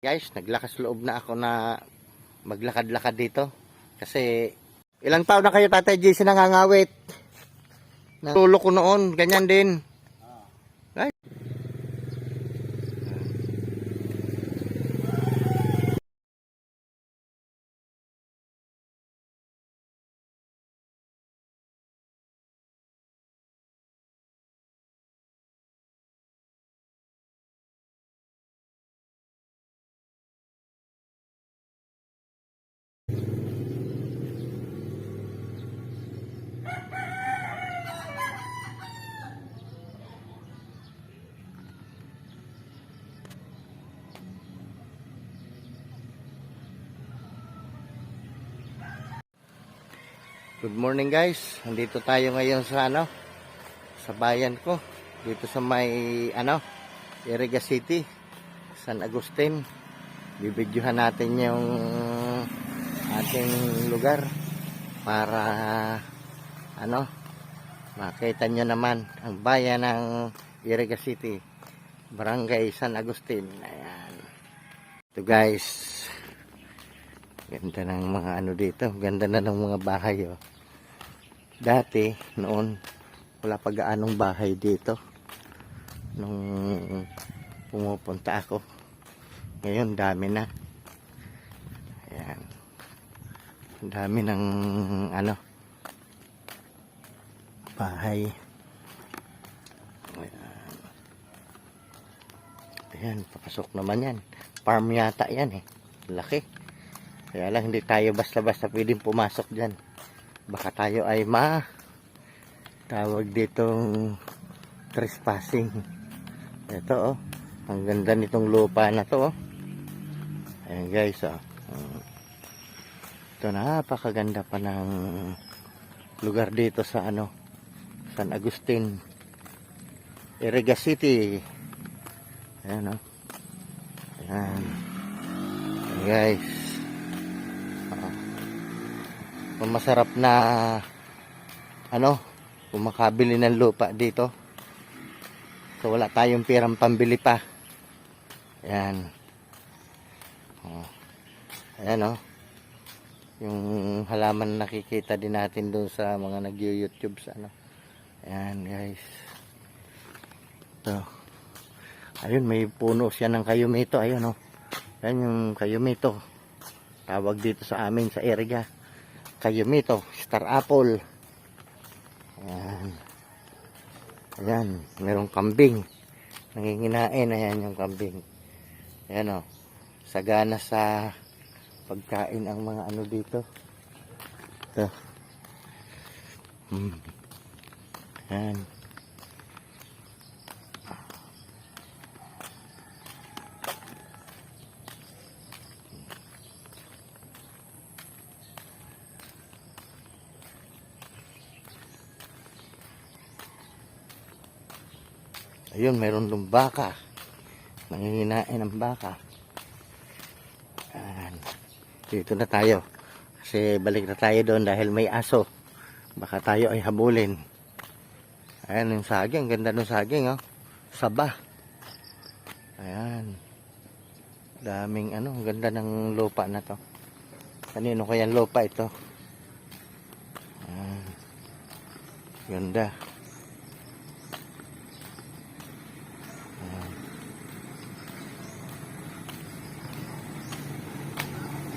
Guys, naglakas loob na ako na maglakad-lakad dito. Kasi ilang taon na kayo Tatay JC nangangawit. Tulo ko noon, ganyan din. Ay. Good morning guys. Nandito tayo ngayon sa ano? Sa bayan ko. Dito sa may ano? Iriga City. San Agustin. Bibidyohan natin yung ating lugar para ano? Makita nyo naman ang bayan ng Iriga City. Barangay San Agustin. Ayan. Ito guys. Ganda ng mga ano dito. Ganda na ng mga bahay oh. Dati, noon, wala pa gaanong bahay dito. Nung pumupunta ako. Ngayon, dami na. Ayan. Dami ng ano, bahay. Ayan. Ayan, papasok naman yan. Farm yata yan eh. Laki. Kaya lang hindi tayo basta-basta pwedeng pumasok dyan. Baka tayo ay ma tawag ditong trespassing. Ito oh. Ang ganda nitong lupa na to oh. Ayan guys oh. Ito napakaganda pa ng lugar dito sa ano San Agustin Iriga City. Ayan oh. Ayan. Ayan guys. Kung masarap na ano, kung makabili ng lupa dito. So wala tayong pirang pambili pa. Ayan. Oh. Ayan oh. Yung halaman na nakikita din natin doon sa mga nag-YouTube sa ano. Ayan guys. Ito. Ayun, may puno siya ng kayumito. Ayun oh. Ayan yung kayumito. Tawag dito sa amin sa area kayumito, star apple. Ayan. Ayan, merong kambing. Nanginginain, ayan yung kambing. Ayan o. Sagana sa pagkain ang mga ano dito. Ito. Hmm. Ayan. Ayun, mayroon dong baka. Nanginginain ang baka. Ayan. Dito na tayo. Kasi balik na tayo doon dahil may aso. Baka tayo ay habulin. Ayan yung saging. Ganda ng saging, oh. Saba. Ayan. Daming ano. Ganda ng lupa na to. Kanino kaya lupa ito? Ayan. Ganda.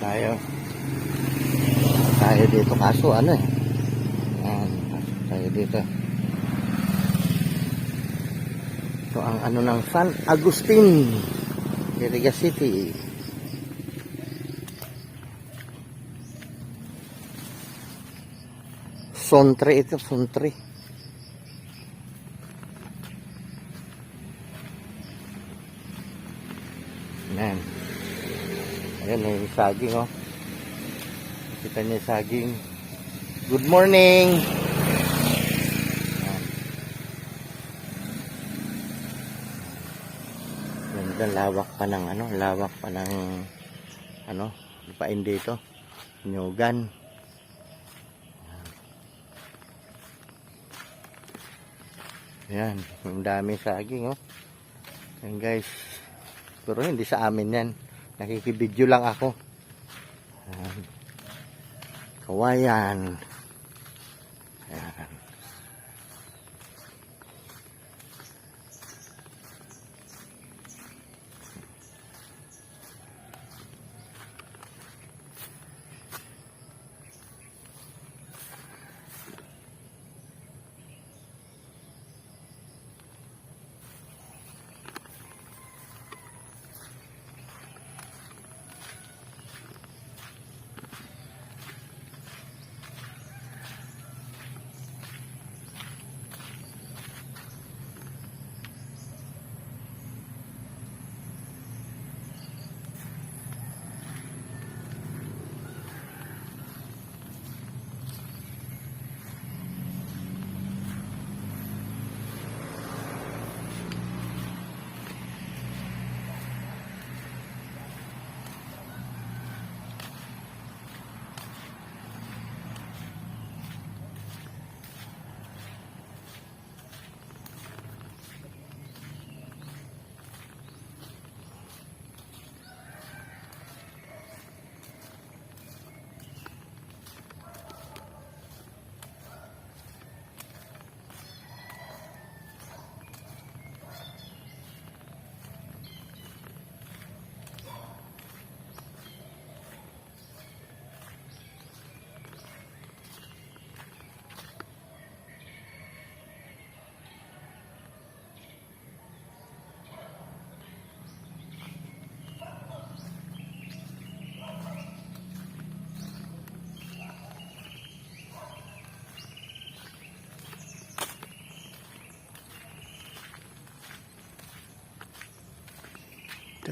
Tayo. Tayo dito. Kaso ano eh. Ayan, tayo dito. Ito ang ano ng San Agustin Iriga City. Sontre ito Sontre Ayan. Ayan, may saging, oh. Kita yung saging. Good morning! Ganda, lawak pa ng, ano, lawak pa ng, ano, lupain dito. Nyugan. Ayan, ang dami saging, oh. Ayan, guys. Pero hindi sa amin yan. Nakikibidyo lang ako. Ayan. Kawayan.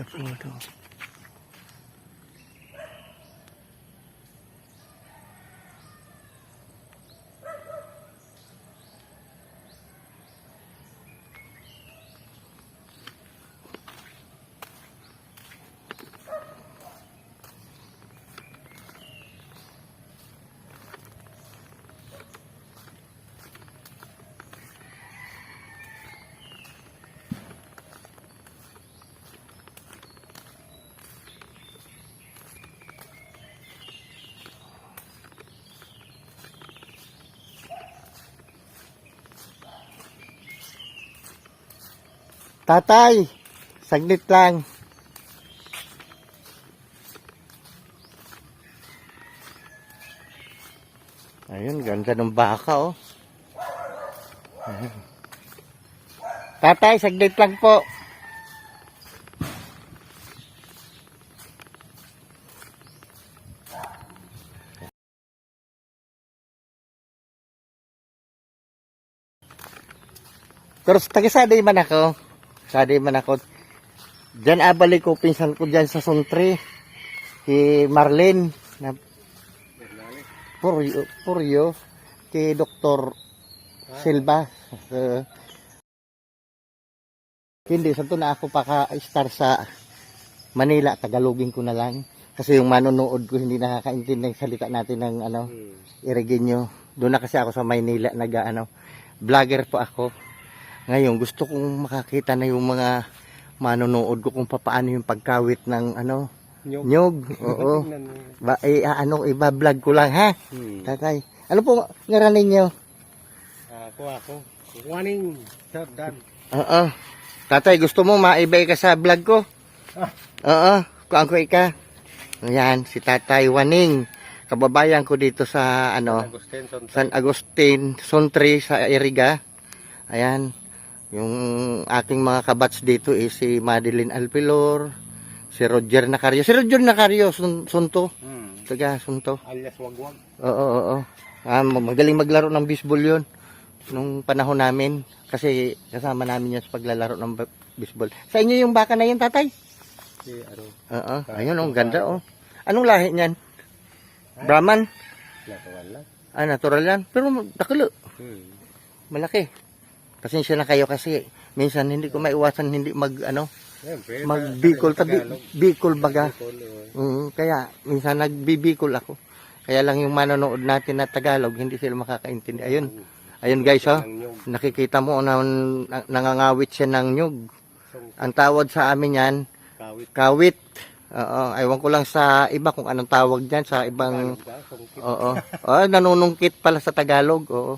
The photo. Tatay, saglit lang. Ayun, ganda ng baka, oh. Tatay, saglit lang po. Pero taga-saday man ako. Saday man ako. Diyan abalik ko, pinsan ko diyan sa Suntre. Si Marlene. Na, Puryo, Puryo. Kay Dr. Silva. Uh, hindi, santo na ako paka-star sa Manila. Tagalogin ko na lang. Kasi yung manonood ko hindi nakakaintindi ng salita natin ng ano, Irigenyo. Doon na kasi ako sa Maynila nag ano, vlogger po ako. Ngayon, gusto kong makakita na yung mga manonood ko kung paano yung pagkawit ng ano, Nyog. nyog. Oo. Ba, eh, ah, ano, iba-vlog ko lang ha, Hmm. tatay. Ano po ngaranin nyo? Ako ako. Warning. Sir Dan. Oo. Tatay, gusto mo maibay ka sa vlog ko? Ah. Oo. Kuang ko ika. Ayan, si Tatay Waning. Kababayan ko dito sa ano, Agustin Son. San Agustin, Sontri sa Iriga. Ayan. Yung aking mga kabats dito is si Madeline Alpilor, si Roger Nacario. Si Roger Nacario, sun, sunto. Hmm. Taga sunto. Alias Wagwag. Oo, oo, oo. Ah, magaling maglaro ng baseball yun. Nung panahon namin. Kasi kasama namin yan sa paglalaro ng ba- baseball. Sa inyo yung baka na yun, tatay? Si ano. Oo. Ayun, oh, ganda, oh. Anong lahi niyan? Brahman? Natural lang. Ah, natural yan. Pero dakalo. Hmm. Malaki. Pasensya na kayo kasi minsan hindi ko maiwasan hindi mag ano, Siyempre. mag-bicol tabi bicol baga. Bicol. oh. Mm, kaya minsan nagbibicol ako. Kaya lang yung manonood natin na Tagalog hindi sila makakaintindi. Ayun. Ayun guys, oh. Nakikita mo na na- nangangawit siya ng nyug. Ang tawad sa amin yan, kawit. Oo, ewan ko lang sa iba kung anong tawag diyan sa ibang? Sungkit. Oo. Oh, nanunungkit pala sa Tagalog. Oo.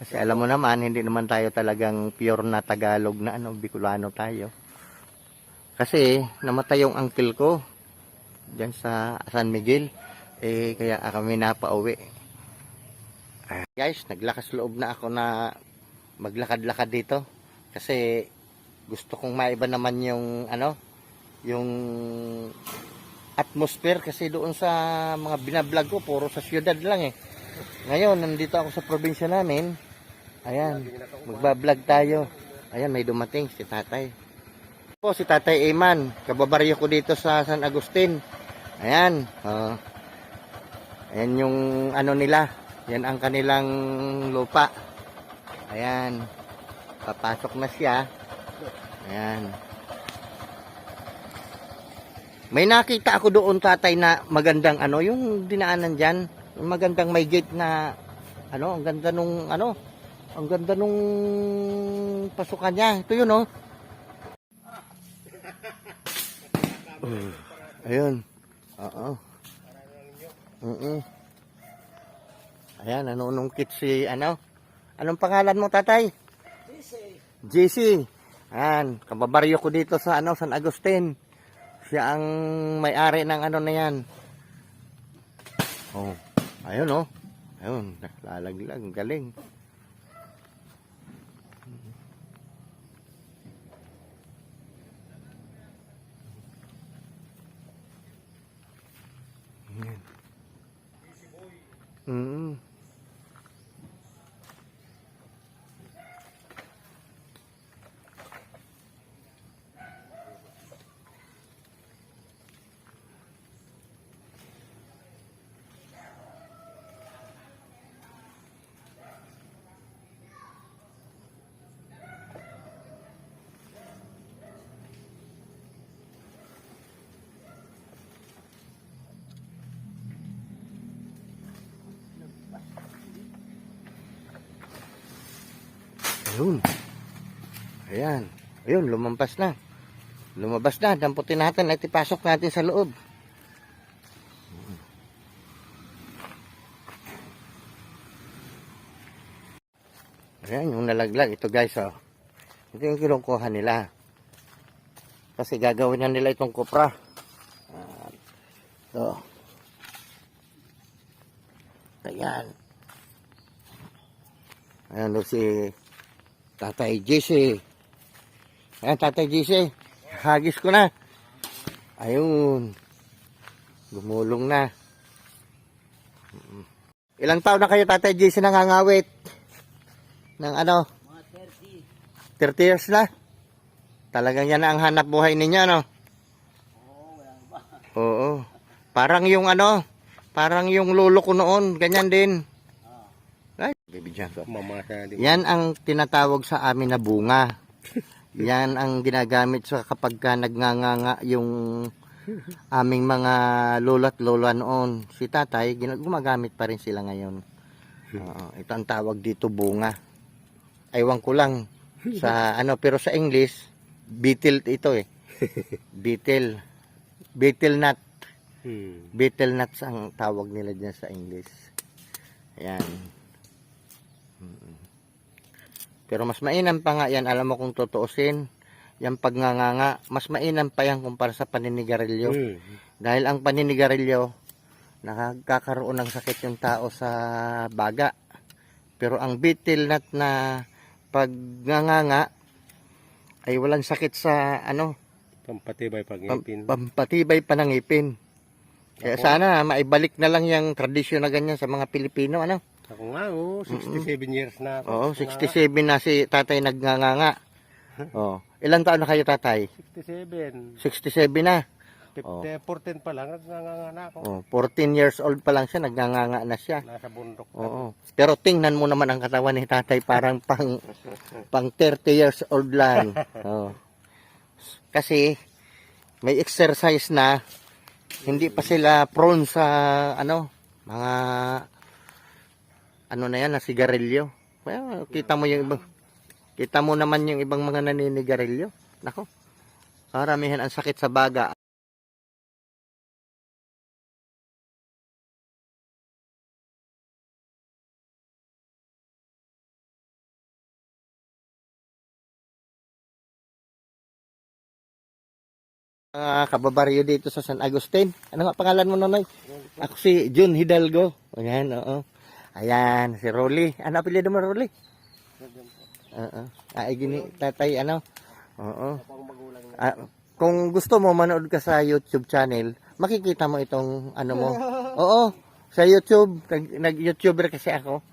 Kasi alam mo naman, hindi naman tayo talagang pure na Tagalog na ano, Bicolano tayo. Kasi namatay yung uncle ko diyan sa San Miguel. Eh, kaya kami napauwi. Ah, guys, naglakas loob na ako na maglakad-lakad dito. Kasi gusto kong maiba naman yung ano, yung atmosphere kasi doon sa mga binablog ko, puro sa syudad lang eh. Ngayon, nandito ako sa probinsya namin. Ayan, magbablog tayo. Ayan, may dumating si tatay. Po, si tatay Eman. Kababaryo ko dito sa San Agustin. Ayan. Oh. ayan yung ano nila. Yan ang kanilang lupa. Ayan. Papasok na siya. Ayan. May nakita ako doon tatay na magandang ano, yung dinaanan yung magandang may gate na ano, ang ganda nung ano, ang ganda nung pasukan niya. Ito yun oh. Uh, ayun. Oo. Oo. Ayan, nanunungkit si ano. Anong pangalan mo, tatay? JC. Ayan, kababaryo ko dito sa ano, San Agustin. Siya ang may-ari ng ano na yan. Oh, ayun oh. Ayun, lalaglag, galing. Ayan. Mm. Ayun. Ayan. Ayun, lumampas na. Lumabas na. Damputin natin at ipasok natin sa loob. Ayan, yung nalaglag. Ito guys, oh. Ito yung kinukuha nila. Kasi gagawin na nila itong kopra. Ito. Ayan. Ayan daw si Tatay JC. Ayan, Tatay JC. Hagis ko na. Ayun. Gumulong na. Ilang taon na kayo, Tatay JC, nangangawit? Ng ano? Mga 30. 30 years na? Talagang yan ang hanap buhay ninyo, no? Oo? Oo. Parang yung ano, parang yung lolo ko noon, ganyan din. Din. Yan ang tinatawag sa amin na bunga. Yan ang ginagamit sa kapag ka nagnganganga yung aming mga lolo't lola noon. Si tatay, gumagamit pa rin sila ngayon. Oo, ito ang tawag dito bunga. Aywan ko lang sa ano, pero sa English, beetle ito eh. Beetle. Beetle nut. Hmm. Beetle nuts ang tawag nila dyan sa English. Ayan. Mm. Pero mas mainam pa nga yan, alam mo kung tutuusin, yung pagnganganga, mas mainam pa yan kumpara sa paninigarilyo. Hmm. Dahil ang paninigarilyo, nakakakaroon ng sakit yung tao sa baga. Pero ang beetle nut na pagnganganga, ay walang sakit sa ano, Pampatibay pag pam- ngipin. pampatibay pa ng ngipin. Kaya Ako- sana maibalik na lang yung tradisyon na ganyan sa mga Pilipino, ano? Ako nga, oh, 67 years na ako. Oo, Ako nga, 67 na si tatay nagganganga. Oh, ilang taon na kayo tatay? 67. 67 na. 50, 14 pa lang, nangangana ako. Oh, 14 years old pa lang siya, nagganganga na siya. Nasa bundok na. Oo. Pero tingnan mo naman ang katawan ni tatay parang pang pang 30 years old lang. Oo. Kasi may exercise na hindi pa sila prone sa ano, mga ano na yan, na sigarilyo. Well, kita mo yung ibang, kita mo naman yung ibang mga naninigarilyo. Nako, karamihan ang sakit sa baga. mga uh, kababaryo dito sa San Agustin. Ano nga pangalan mo, Nonoy? Ako si June Hidalgo. Ayan, oo. Ayan, si Rolly. Ano apelyido mo, Rolly? Oo. Ay, gini, tatay, ano? Oo. Ah, kung gusto mo manood ka sa YouTube channel, makikita mo itong ano mo. Oo, sa YouTube, nag, nag-YouTuber kasi ako.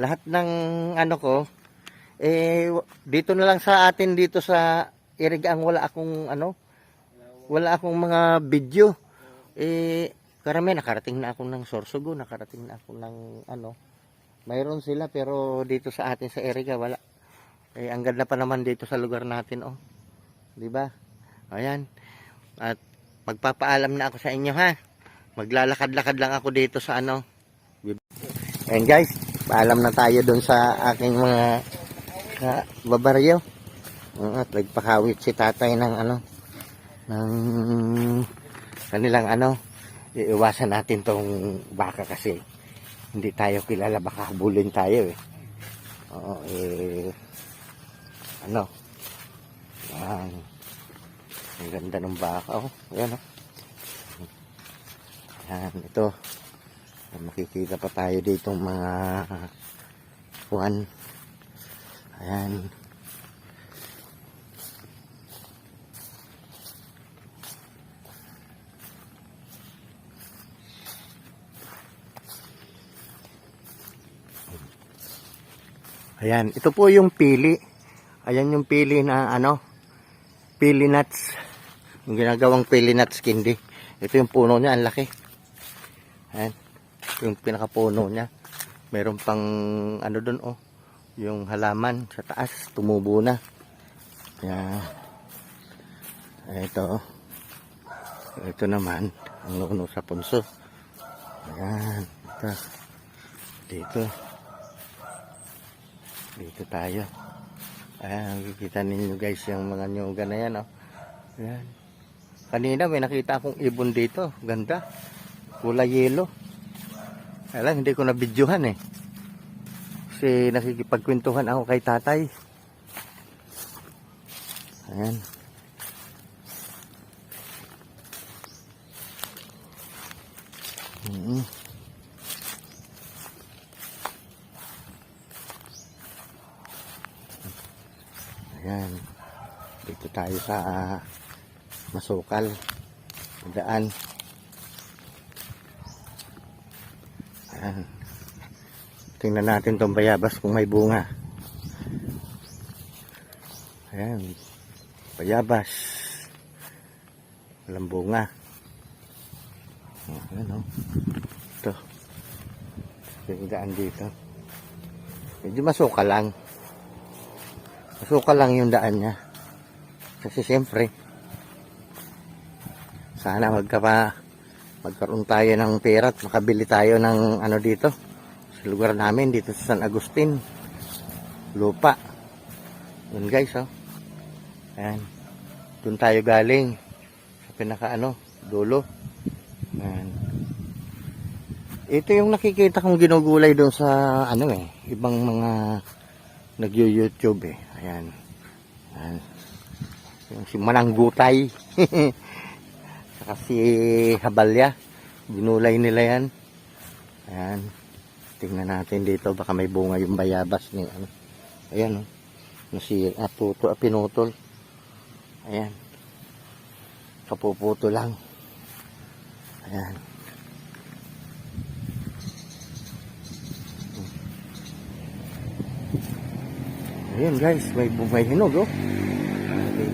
Lahat ng ano ko, eh, dito na lang sa atin dito sa Irigang wala akong ano, wala akong mga video. Eh, karami nakarating na ako ng Sorsogo, nakarating na ako ng ano, mayroon sila pero dito sa atin sa Iriga wala. Eh, ang ganda pa naman dito sa lugar natin, oh. 'Di ba? Ayan. At magpapaalam na ako sa inyo ha. Maglalakad-lakad lang ako dito sa ano. Ayan guys, paalam na tayo doon sa aking mga sa babaryo. Uh, At nagpakawit si tatay ng ano ng kanilang ano iiwasan natin tong baka kasi hindi tayo kilala baka habulin tayo eh. Oo, eh ano Yan. Ang ganda ng baka. Oh, ayan oh. Yan, ito. Makikita pa tayo dito mga kuhan. Ayan. Ayan, ito po yung pili. Ayan yung pili na ano, pili nuts. Yung ginagawang pili nuts candy. Ito yung puno niya, ang laki. Ayan. Ito yung pinakapuno niya. Meron pang ano doon oh. Yung halaman sa taas, tumubo na. Ayan. Ito. oh. Ito naman, ang nuno sa punso. Ayan. Ito. Dito. Dito tayo. Ayan, nakikita ninyo guys yung mga nyuga na yan. Oh. Ayan. Kanina may nakita akong ibon dito. Ganda. Kulay yelo. Alam, hindi ko na-videohan eh. Kasi nakikipagkwentuhan ako kay tatay. Ayan. Mm Ayan. Dito tayo sa ah, Masukal. Daan. Ayan. Tingnan natin tong bayabas kung may bunga. Ayan. Bayabas. Walang bunga. Oh, Ayan o. Ito. Yung daan dito. Medyo masukal lang. Masukal lang yung daan niya. Kasi siyempre, sana magkapa, magkaroon tayo ng pera at makabili tayo ng ano dito. Sa lugar namin, dito sa San Agustin. Lupa. Yun guys, oh. Ayan. Doon tayo galing. Sa pinaka ano, dulo. Ayan. Ito yung nakikita kong ginugulay doon sa ano eh, ibang mga nag-YouTube eh. Ayan. Ayan. Yung si Mananggutay. Saka si Habalya. Ginulay nila yan. Ayan. Tingnan natin dito. Baka may bunga yung bayabas ni ano. Ayan oh. Nasir, ah, puto, ah, pinutol. Ayan. Kapuputo lang. Ayan. Ayun guys, may, may hinog oh.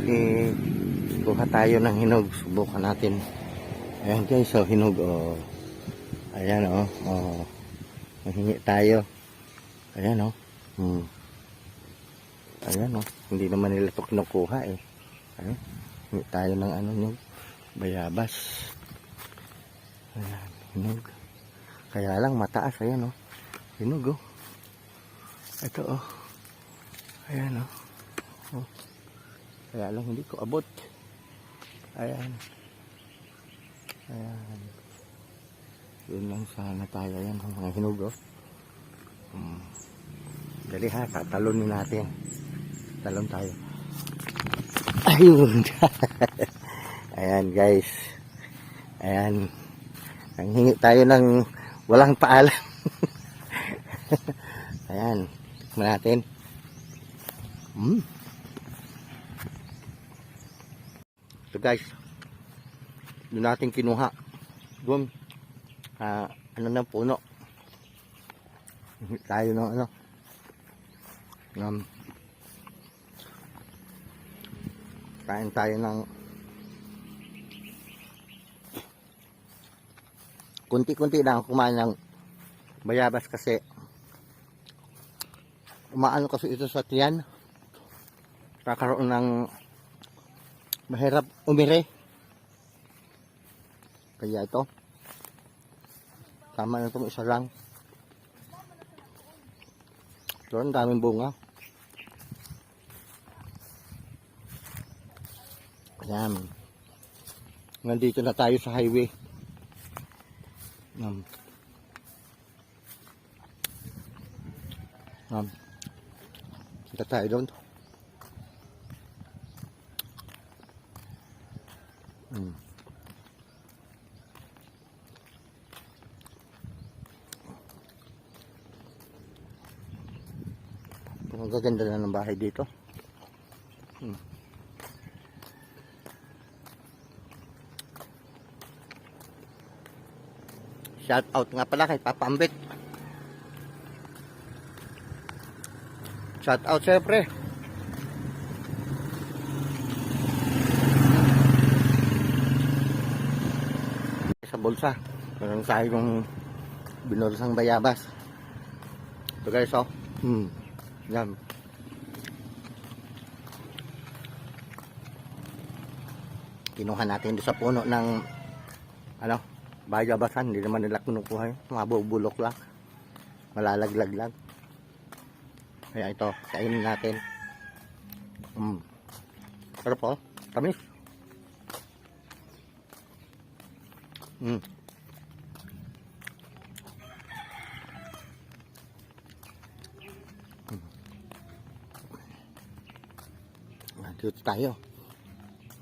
Eh, kuha tayo ng hinog. Subukan natin. Ayan guys, oh, hinog oh. Ayan oh. oh. Mahingi tayo. Ayan oh. Hmm. Ayan oh. Hindi naman nila ito kinukuha eh. Ayan. Hingi tayo ng ano hinog. Bayabas. Ayan, hinog. Kaya lang mataas. Ayan oh. Hinog oh. Ito oh. Ayan oh. oh. Kaya lang hindi ko abot. Ayan. Ayan. Yun lang sana tayo. Ayan ang mga hinog oh. Hmm. Dali ha, tatalonin natin. Talon tayo. Ayun. Ayan guys. Ayan. Nanghingi tayo ng walang paalam. Ayan. Tikman natin. Mm. So guys. Doon natin kinuha. Doon. Ah, ano ng puno. Tayo ng ano. Um, kain tayo ng kunti-kunti lang kumain ng bayabas kasi umaano kasi ito sa tiyan kakaroon ng mahirap umire kaya ito tama na itong isa lang ang daming bunga Ayan. Nandito na tayo sa highway. Um, um, kita tayo doon. Hmm. Ang gaganda na ng bahay dito. Hmm. Shout out nga pala kay Papa Ambit. Shout out syempre. Bulsa. Meron tayo yung binulsang bayabas. Ito guys oh. Hmm. Yan. Kinuha natin doon sa puno ng ano, bayabasan, hindi naman nila kinukuha yun. Mabubulok lang. Malalaglag lang. Kaya ito, kainin natin. Mm. Sarap po. Tamis. Mm. Mm. Dito tayo.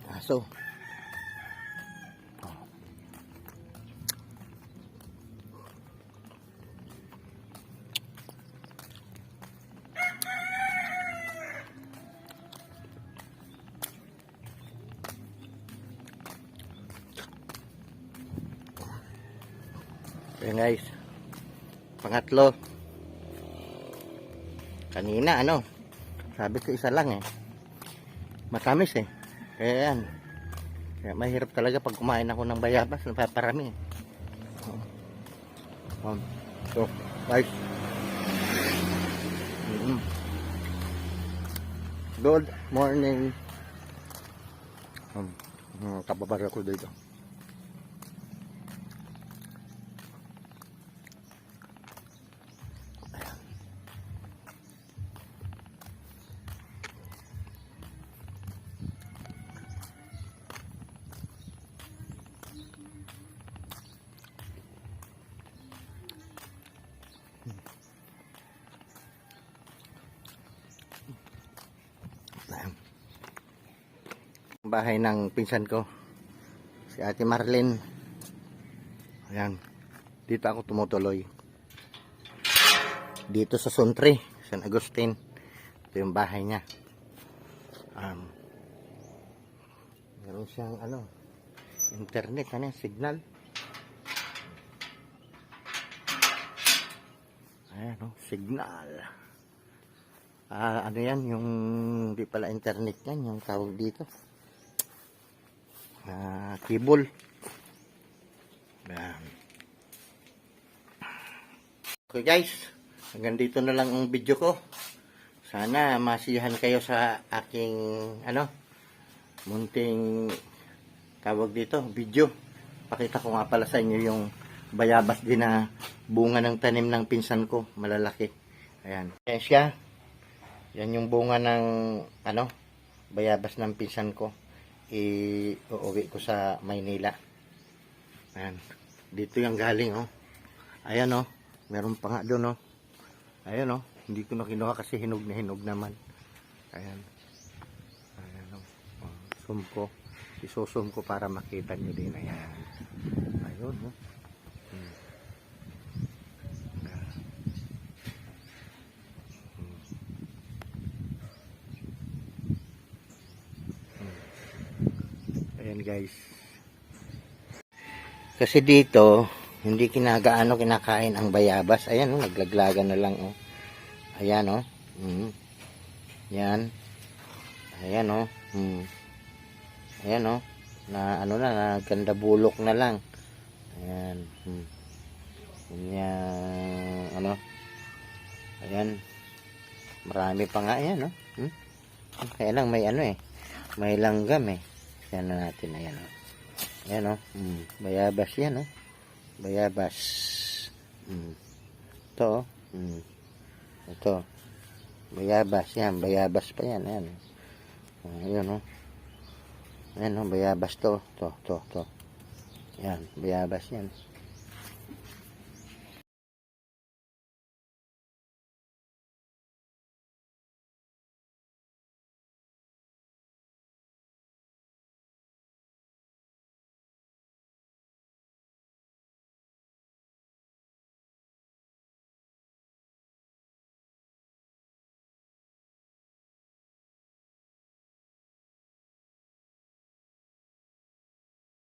Aso. Ayan Pangatlo. Kanina ano. Sabi ko isa lang eh. Matamis eh. Kaya yan. Kaya mahirap talaga pag kumain ako ng bayabas. Napaparami eh. Um, so, guys. Mm. Good morning. Um, um, kababar ako dito. Bahay ng pinsan ko. Si Ate Marlene. Ayan. Dito ako tumutuloy. Dito sa Suntre, San Agustin. Ito yung bahay niya. Um, meron siyang ano, internet, ano, signal. Ayan, oh, signal. Ah, ano yan, yung di pala internet yan, yung tawag dito. Ah, cable. Yan. Okay guys, hanggang dito na lang ang video ko. Sana masiyahan kayo sa aking ano, munting tawag dito, video. Pakita ko nga pala sa inyo yung bayabas din na bunga ng tanim ng pinsan ko, malalaki. Ayan. Ayan siya. Yan yung bunga ng ano, bayabas ng pinsan ko. I-uuwi ko sa Maynila. Ayan. Dito yung galing, oh. Ayan, oh. Meron pa nga doon, oh. Ayan, oh. Hindi ko na kinuha kasi hinog na hinog naman. Ayan. Ayan, oh. oh sumpo. Isusum ko para makita nyo din. Ayan. Ayun, no? Hmm. Ah. Hmm. Hmm. Ayan guys. Kasi dito, hindi kinagaano kinakain ang bayabas. Ayan, oh, naglaglagan na lang. Oh. Ayan, oh. Mm. Yan. Ayan, oh. Mm. Ayan, oh. Na, ano na, nagkanda bulok na lang. Ayan. Mm. Yan, ano. Ayan. Marami pa nga, ayan, oh. Hmm? Kaya lang, may ano eh. May langgam eh. Yan na natin, ayan, oh. Ayan, oh. Mm. Bayabas yan, oh. Bayabas. Mm. Ito, oh. Mm. Ito. Bayabas yan. Bayabas pa yan. Ayan. Uh, ayan, oh. Ayan, oh. Bayabas to. To, to, to. Yan. Bayabas yan.